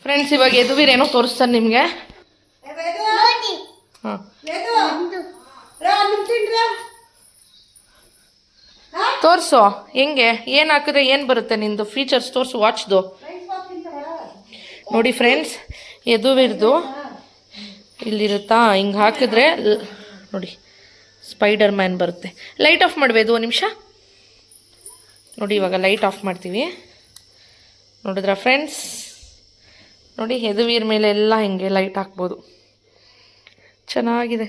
ಫ್ರೆಂಡ್ಸ್ ಇವಾಗ ಎದುವೀರೇನೋ ತೋರಿಸ್ತಾರೆ ನಿಮಗೆ. ನೋಡಿ ಹಾಂ. ತೋರಿಸು. ಹೆಂಗೆ? ಏನು ಹಾಕಿದ್ರೆ ಏನು ಬರುತ್ತೆ ನಿಂದು? ಫೀಚರ್ಸ್ ತೋರಿಸು ವಾಚ್ದು ನೋಡಿ ಫ್ರೆಂಡ್ಸ್ ಎದುವಿರ್ದು. ಇಲ್ಲಿರುತ್ತಾ? ಹಿಂಗೆ ಹಾಕಿದ್ರೆ ನೋಡಿ ಸ್ಪೈಡರ್ ಮ್ಯಾನ್ ಬರುತ್ತೆ ಲೈಟ್ ಆಫ್ ಮಾಡಬೇಕು ಒಂದು ನಿಮಿಷ. ನೋಡಿ ಇವಾಗ ಲೈಟ್ ಆಫ್ ಮಾಡ್ತೀವಿ. ನೋಡಿದ್ರ ಫ್ರೆಂಡ್ಸ್ ನೋಡಿ ಎದುವೀರ್ ಮೇಲೆ ಎಲ್ಲ ಹಿಂಗೆ ಲೈಟ್ ಹಾಕ್ಬೋದು. ಚೆನ್ನಾಗಿದೆ.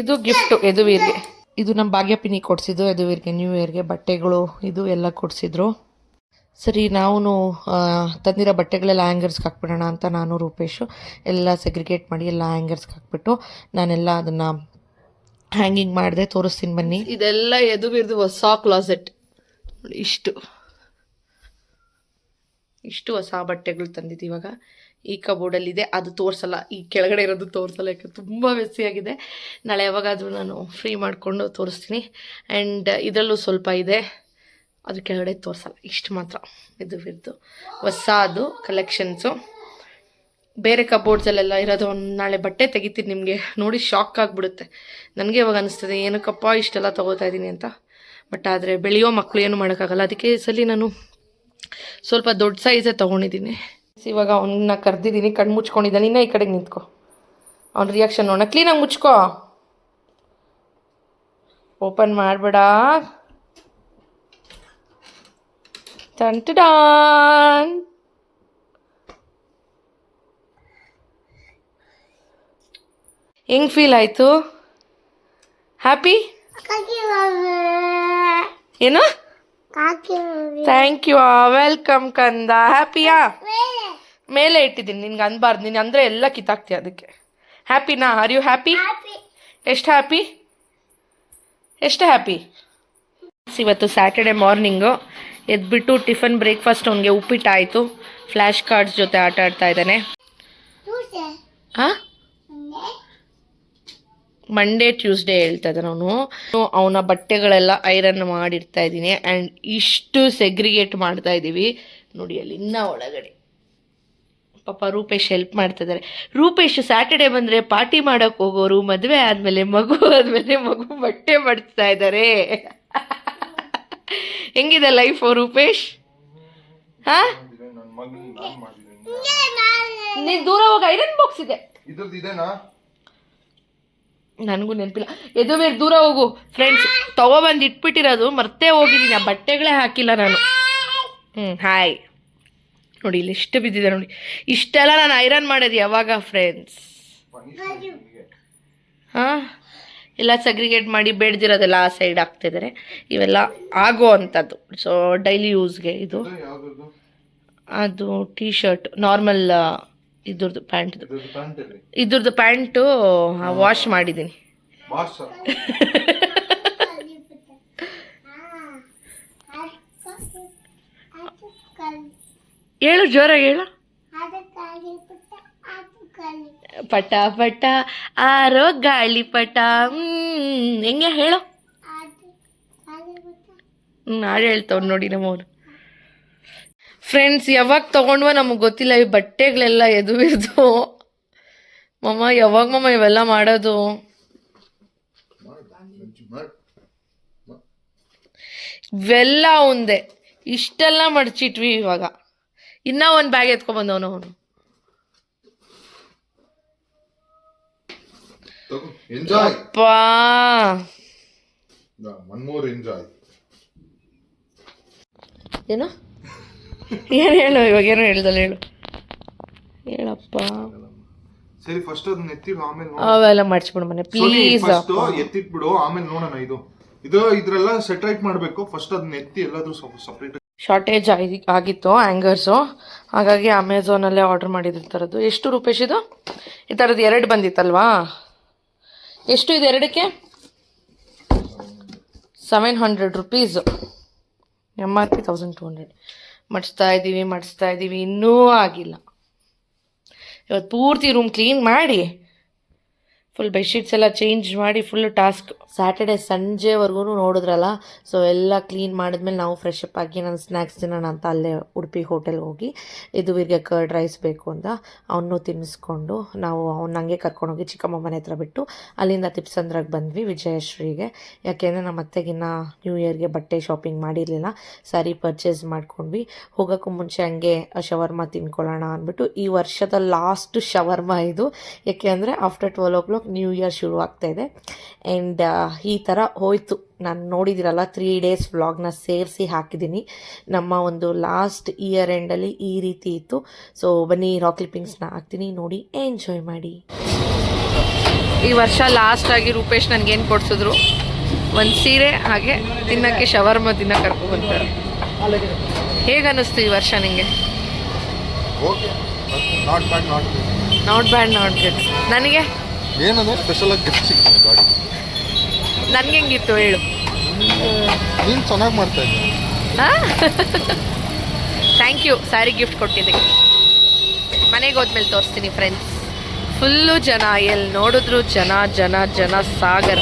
ಇದು ಗಿಫ್ಟು ಎದುವೀರ್ಗೆ. ಇದು ನಮ್ಮ ಭಾಗ್ಯಪಿನಿ ಕೊಡಿಸಿದ್ದು, ಎದುವೀರ್ಗೆ ನ್ಯೂ ಇಯರ್ಗೆ ಬಟ್ಟೆಗಳು, ಇದು ಎಲ್ಲ ಕೊಡಿಸಿದ್ರು. ಸರಿ ನಾವು ತಂದಿರೋ ಬಟ್ಟೆಗಳೆಲ್ಲ ಹ್ಯಾಂಗರ್ಸ್ಗೆ ಹಾಕ್ಬಿಡೋಣ ಅಂತ ನಾನು, ರೂಪೇಶು, ಎಲ್ಲ ಸೆಗ್ರಿಗೇಟ್ ಮಾಡಿ ಎಲ್ಲ ಹ್ಯಾಂಗರ್ಸ್ಗೆ ಹಾಕ್ಬಿಟ್ಟು ನಾನೆಲ್ಲ ಅದನ್ನು ಹ್ಯಾಂಗಿಂಗ್ ಮಾಡಿದೆ ತೋರಿಸ್ತೀನಿ ಬನ್ನಿ. ಇದೆಲ್ಲ ಎದುವಿರ್ದು ಹೊಸ ಕ್ಲಾಸೆಟ್ ಇಷ್ಟು. ಇಷ್ಟು ಹೊಸ ಬಟ್ಟೆಗಳು ತಂದಿದ್ದು ಇವಾಗ. ಈ ಕಬೋರ್ಡಲ್ಲಿದೆ. ಅದು ತೋರಿಸಲ್ಲ. ಈ ಕೆಳಗಡೆ ಇರೋದು ತೋರಿಸಲ್ಲ. ಯಾಕೆ? ತುಂಬ ಬೆಸಿಯಾಗಿದೆ ನಾಳೆ ಯಾವಾಗಾದರೂ ನಾನು ಫ್ರೀ ಮಾಡಿಕೊಂಡು ತೋರಿಸ್ತೀನಿ. ಆ್ಯಂಡ್ ಇದರಲ್ಲೂ ಸ್ವಲ್ಪ ಇದೆ. ಅದು ಕೆಳಗಡೆ ತೋರಿಸಲ್ಲ. ಇಷ್ಟು ಮಾತ್ರ. ಇದು ಇದ್ದು ಹೊಸ ಅದು ಕಲೆಕ್ಷನ್ಸು. ಬೇರೆ ಕಬೋರ್ಡ್ಸಲ್ಲೆಲ್ಲ ಇರೋದು ಒಂದು ನಾಳೆ ಬಟ್ಟೆ ತೆಗಿತೀನಿ ನಿಮಗೆ. ನೋಡಿ ಶಾಕ್ ಆಗಿಬಿಡುತ್ತೆ. ನನಗೆ ಇವಾಗ ಅನಿಸ್ತದೆ, ಏನಕ್ಕಪ್ಪ ಇಷ್ಟೆಲ್ಲ ತೊಗೋತಾ ಇದ್ದೀನಿ ಅಂತ. ಬಟ್ ಆದರೆ ಬೆಳೆಯೋ ಮಕ್ಕಳು ಏನು ಮಾಡೋಕ್ಕಾಗಲ್ಲ. ಅದಕ್ಕೆ ಸಲ ನಾನು ಸ್ವಲ್ಪ ದೊಡ್ಡ ಸೈಜೇ ತೊಗೊಂಡಿದ್ದೀನಿ. ಇವಾಗ ಅವನ್ನ ಕರೆದಿದ್ದೀನಿ ಕಣ್ಣು ಮುಚ್ಕೊಂಡಿದ್ದಾನೆ. ಇನ್ನೂ ಈ ಕಡೆಗೆ ನಿಂತ್ಕೊ. ಅವ್ನ ರಿಯಾಕ್ಷನ್ ನೋಡೋಣ ಕ್ಲೀನಾಗಿ ಮುಚ್ಕೋ. ಓಪನ್ ಮಾಡಬೇಡ. ಟಂಟಡಾನ್ ಹೆಂಗ್ ಫೀಲ್ ಆಯಿತು? ಹ್ಯಾಪಿ ಏನು? ಥ್ಯಾಂಕ್ ಯು ವೆಲ್ಕಮ್ ಕಂದ. ಹ್ಯಾಪಿಯಾ ಮೇಲೆ. ಇಟ್ಟಿದ್ದೀನಿ ನಿನ್ಗೆ ಅನ್ಬಾರ್ದು. ನೀನು ಅಂದರೆ ಎಲ್ಲ ಕಿತ್ತಾಕ್ತೀಯ ಅದಕ್ಕೆ. ಹ್ಯಾಪಿನಾ ಆರ್ ಯು ಹ್ಯಾಪಿ ಎಷ್ಟು ಹ್ಯಾಪಿ ಎಷ್ಟು ಹ್ಯಾಪಿ ಇವತ್ತು ಸ್ಯಾಟರ್ಡೆ ಮಾರ್ನಿಂಗು ಎದ್ಬಿಟ್ಟು ಟಿಫನ್ ಬ್ರೇಕ್ಫಾಸ್ಟ್ ಅವನಿಗೆ ಉಪ್ಪಿಟ್ಟಾಯಿತು. ಫ್ಲ್ಯಾಶ್ ಕಾರ್ಡ್ಸ್ ಜೊತೆ ಆಟ ಆಡ್ತಾ ಇದ್ದಾನೆ. ಹಾಂ? ಮಂಡೇ ಟ್ಯೂಸ್ಡೇ ಹೇಳ್ತಾ ಇದ್ದಾನೆ ಅವನು. ಅವನ ಬಟ್ಟೆಗಳೆಲ್ಲ ಐರನ್ ಮಾಡಿರ್ತಾ ಇದ್ದೀನಿ ಆ್ಯಂಡ್ ಇಷ್ಟು ಸೆಗ್ರಿಗೇಟ್ ಮಾಡ್ತಾ ಇದ್ದೀವಿ. ನೋಡಿ ಅಲ್ಲಿ ಇನ್ನ ಒಳಗಡೆ. ಪಾಪ ರೂಪೇಶ್ ಹೆಲ್ಪ್ ಮಾಡ್ತಾ ಇದ್ದಾರೆ. ರೂಪೇಶ್ ಸ್ಯಾಟರ್ಡೆ ಬಂದರೆ ಪಾರ್ಟಿ ಮಾಡೋಕೆ ಹೋಗೋರು ಮದುವೆ ಆದಮೇಲೆ ಮಗು ಆದಮೇಲೆ ಮಗು ಬಟ್ಟೆ ಮಡಿಸ್ತಾ ಇದ್ದಾರೆ. ಹೆಂಗಿದೆ ಲೈಫ್ ರೂಪೇಶ್? ಹಾಂ? ನನ್ ನಾನ್ ನೀನು ದೂರ ಹೋಗ ಐರನ್ ಬಾಕ್ಸ್ ಇದೆ. ನನಗೂ ನೆನಪಿಲ್ಲ. ಎದುವೇ ದೂರ ಹೋಗು. ಫ್ರೆಂಡ್ಸ್ ತೊಗೊಬಂದು ಇಟ್ಬಿಟ್ಟಿರೋದು. ಮರ್ತೇ ಹೋಗಿದ್ದೀನಿ. ಆ ಬಟ್ಟೆಗಳೇ ಹಾಕಿಲ್ಲ ನಾನು. ಹ್ಞೂ ಹಾಯ್ ನೋಡಿ ಇಲ್ಲಿ ಇಷ್ಟು ಬಿದ್ದಿದೆ ನೋಡಿ. ಇಷ್ಟೆಲ್ಲ ನಾನು ಐರನ್ ಮಾಡೋದು ಯಾವಾಗ ಫ್ರೆಂಡ್ಸ್ ಹಾಂ? ಎಲ್ಲ ಸಗ್ರಿಗೇಟ್ ಮಾಡಿ ಬೇಡ್ದಿರೋದೆಲ್ಲ ಆ ಸೈಡ್ ಹಾಕ್ತಿದ್ದಾರೆ ಇವೆಲ್ಲ ಆಗೋ ಅಂಥದ್ದು ಸೊ ಡೈಲಿ ಯೂಸ್ಗೆ ಇದು. ಅದು ಟೀ ಶರ್ಟ್ ನಾರ್ಮಲ್ ಇದ್ರದ್ದು ಪ್ಯಾಂಟ್ ಇದ್ರದ್ದು ಪ್ಯಾಂಟು ವಾಶ್ ಮಾಡಿದ್ದೀನಿ. ಹೇಳು ಜೋರಾಗಿ ಹೇಳು. ಪಟ ಪಟ ಆರೋ ಗಾಳಿ ಪಟ. ಹ್ಮ್ ಹೆಂಗೆ ಹೇಳು. ಹ್ಞೂ ಹಾಡು ಹೇಳ್ತಾವ್ ನೋಡಿ ನಮ್ಮವ್ರು ಫ್ರೆಂಡ್ಸ್ ಯಾವಾಗ ತಗೊಂಡ್ವ ನಮಗೆ ಗೊತ್ತಿಲ್ಲ ಈ ಬಟ್ಟೆಗಳೆಲ್ಲ ಎದುವಿರ್ದು ಮಮ್ಮ ಯಾವಾಗ ಮಮ್ಮ ಇವೆಲ್ಲ ಮಾಡೋದು? ಇವೆಲ್ಲ ಒಂದೇ ಇಷ್ಟೆಲ್ಲ ಮಡ್ಚಿಟ್ವಿ ಇವಾಗ. ಇನ್ನ ಒಂದು ಬ್ಯಾಗ್ ಎತ್ಕೊಬಂದವನು ಅವನು. ತಗೋ ಎಂಜಾಯ್ ಪಾ ಒನ್ ಮೋರ್ ಎಂಜಾಯ್ ಏನು? ಏನು ಹೇಳು ಇವಾಗ ಏನು ಹೇಳ್ದಲ್ಲ ಹೇಳು. ಹೇಳಪ್ಪ. ಸರಿ ಫಸ್ಟ್ ಅದನ್ನ ಎತ್ತಿಡು ಆಮೇಲೆ ಅವೆಲ್ಲ ಮಾಡಿಸ್ಬಿಡು ಮನೆ ಪ್ಲೀಸ್ ಫಸ್ಟ್ ಎತ್ತಿಟ್ಬಿಡು ಆಮೇಲೆ ನೋಡೋಣ ಇದು. ಇದು ಇದ್ರೆಲ್ಲ ಸೆಟ್ರೈಟ್ ಮಾಡಬೇಕು. ಫಸ್ಟ್ ಅದನ್ನ ಎತ್ತಿ ಎಲ್ಲಾದ್ರೂ ಸಪ್ರೇಟ್ ಶಾರ್ಟೇಜ್ ಆಗಿ ಆಗಿತ್ತು ಆ್ಯಂಗರ್ಸು ಹಾಗಾಗಿ ಅಮೆಝಾನಲ್ಲೇ ಆರ್ಡ್ರ್ ಮಾಡಿದ ಥರದ್ದು ಎಷ್ಟು ರೂಪೇಶ್ ಇದು? ಈ ಥರದ್ದು ಎರಡು ಬಂದಿತ್ತಲ್ವಾ? ಎಷ್ಟು ಇದು ಎರಡಕ್ಕೆ? Seven hundred rupees M R P thousand two hundred ಮಡಿಸ್ತಾ ಇದ್ದೀವಿ ಮಡಿಸ್ತಾ ಇದ್ದೀವಿ ಇನ್ನೂ ಆಗಿಲ್ಲ. ಇವತ್ತು ಪೂರ್ತಿ ರೂಮ್ ಕ್ಲೀನ್ ಮಾಡಿ ಫುಲ್ ಬೆಡ್ಶೀಟ್ಸ್ ಎಲ್ಲ ಚೇಂಜ್ ಮಾಡಿ ಫುಲ್ ಟಾಸ್ಕ್ ಸ್ಯಾಟರ್ಡೆ ಸಂಜೆವರೆಗೂ ನೋಡಿದ್ರಲ್ಲ. ಸೊ ಎಲ್ಲ ಕ್ಲೀನ್ ಮಾಡಿದ್ಮೇಲೆ ನಾವು ಫ್ರೆಶ್ ಅಪ್ ಆಗಿ ನಾನು ಸ್ನ್ಯಾಕ್ಸ್ ತಿನ್ನೋಣ ಅಂತ ಅಲ್ಲೇ ಉಡುಪಿ ಹೋಟೆಲ್ಗೆ ಹೋಗಿ ಇದುವರೆಗೆ ಕರ್ಡ್ ರೈಸ್ ಬೇಕು ಅಂತ ಅವನು ತಿನ್ನಿಸ್ಕೊಂಡು ನಾವು ಅವ್ನು ಹಂಗೆ ಕರ್ಕೊಂಡೋಗಿ ಚಿಕ್ಕಮ್ಮ ಮನೆ ಹತ್ರ ಬಿಟ್ಟು ಅಲ್ಲಿಂದ ತಿಪ್ಸಂದ್ರಾಗ ಬಂದ್ವಿ ವಿಜಯಶ್ರೀಗೆ. ಯಾಕೆಂದರೆ ನಮ್ಮ ಅತ್ತೆಗಿನ್ನ ನ್ಯೂ ಇಯರ್ಗೆ ಬಟ್ಟೆ ಶಾಪಿಂಗ್ ಮಾಡಿರಲಿಲ್ಲ. ಸ್ಯಾರಿ ಪರ್ಚೇಸ್ ಮಾಡ್ಕೊಂಡ್ವಿ. ಹೋಗೋಕ್ಕೂ ಮುಂಚೆ ಹಂಗೆ ಶವರ್ಮ ತಿನ್ಕೊಳ್ಳೋಣ ಅಂದ್ಬಿಟ್ಟು ಈ ವರ್ಷದ ಲಾಸ್ಟ್ ಶವರ್ಮ ಇದು. ಯಾಕೆ ಅಂದರೆ after twelve o new year ಶುರು ಆಗ್ತಾ ಇದೆ ಆ್ಯಂಡ್ ಈ ಥರ ಹೋಯಿತು. ನಾನು ನೋಡಿದಿರಲ್ಲ ತ್ರೀ ಡೇಸ್ ವ್ಲಾಗ್ನ ಸೇರಿಸಿ ಹಾಕಿದ್ದೀನಿ. ನಮ್ಮ ಒಂದು ಲಾಸ್ಟ್ ಇಯರ್ ಎಂಡಲ್ಲಿ ಈ ರೀತಿ ಇತ್ತು. ಸೊ ಬನ್ನಿ ರಾಕ್ ಕ್ಲಿಪ್ಪಿಂಗ್ಸ್ನ ಹಾಕ್ತೀನಿ. ನೋಡಿ ಎಂಜಾಯ್ ಮಾಡಿ. ಈ ವರ್ಷ ಲಾಸ್ಟ್ ಆಗಿ ರೂಪೇಶ್ ನನಗೇನು ಕೊಡ್ಸಿದ್ರು? ಒಂದು ಸೀರೆ ಹಾಗೆ ತಿನ್ನಕ್ಕೆ ಶವರ್ಮ ದಿನ ಕರ್ಕೊಬಂತಾರೆ ಹೇಗೆ ಅನ್ನಿಸ್ತು ಈ ವರ್ಷ ನಿಮಗೆ okay not bad not not bad not good ನನಗೆ? ಏನಂದ್ರೆ ಸ್ಪೆಷಲ್ ಆಗಿ ಗಿಫ್ಟ್ ಸಿಗ್ತದೆ ಗಾಡಿ ನನ್ಗೆ ಹೆಂಗಿತ್ತು ಹೇಳು. ನೀನು ಚೆನ್ನಾಗಿ ಮಾಡ್ತಾ ಇದ್ದೆ. ಥ್ಯಾಂಕ್ ಯು ಸ್ಯಾರಿ ಗಿಫ್ಟ್ ಕೊಟ್ಟಿದ್ದಕ್ಕೆ. ಮನೆಗೆ ಹೋದ್ಮೇಲೆ ತೋರಿಸ್ತೀನಿ ಫ್ರೆಂಡ್ಸ್ ಫುಲ್ಲು ಜನ ಎಲ್ಲಿ ನೋಡಿದ್ರು ಜನ ಜನ ಜನ ಸಾಗರ.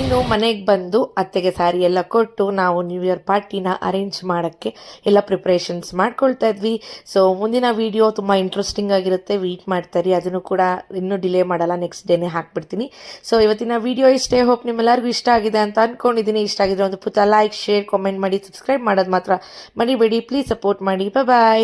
ಇನ್ನು ಮನೆಗೆ ಬಂದು ಅತ್ತೆಗೆ ಸ್ಯಾರಿ ಎಲ್ಲ ಕೊಟ್ಟು ನಾವು ನ್ಯೂ ಇಯರ್ ಪಾರ್ಟಿನ ಅರೇಂಜ್ ಮಾಡೋಕ್ಕೆ ಎಲ್ಲ ಪ್ರಿಪ್ರೇಷನ್ಸ್ ಮಾಡ್ಕೊಳ್ತಾ ಇದ್ವಿ. ಸೊ ಮುಂದಿನ ವೀಡಿಯೋ ತುಂಬ ಇಂಟ್ರೆಸ್ಟಿಂಗ್ ಆಗಿರುತ್ತೆ. ವೀಟ್ ಮಾಡ್ತಾರೆ ಅದನ್ನು ಕೂಡ ಇನ್ನೂ ಡಿಲೇ ಮಾಡಲ್ಲ. ನೆಕ್ಸ್ಟ್ ಡೇನೇ ಹಾಕ್ಬಿಡ್ತೀನಿ. ಸೊ ಇವತ್ತಿನ ವೀಡಿಯೋ ಇಷ್ಟೇ. ಹೋಪ್ ನಿಮ್ಮೆಲ್ಲರಿಗೂ ಇಷ್ಟ ಆಗಿದೆ ಅಂತ ಅಂದ್ಕೊಂಡಿದ್ದೀನಿ ಇಷ್ಟ ಆಗಿದ್ರೆ ಒಂದು ಪುತ್ತ ಲೈಕ್ ಶೇರ್ ಕಾಮೆಂಟ್ ಮಾಡಿ ಸಬ್ಸ್ಕ್ರೈಬ್ ಮಾಡೋದು ಮಾತ್ರ ಮರಿಬೇಡಿ. ಪ್ಲೀಸ್ ಸಪೋರ್ಟ್ ಮಾಡಿ. ಬಾಯ್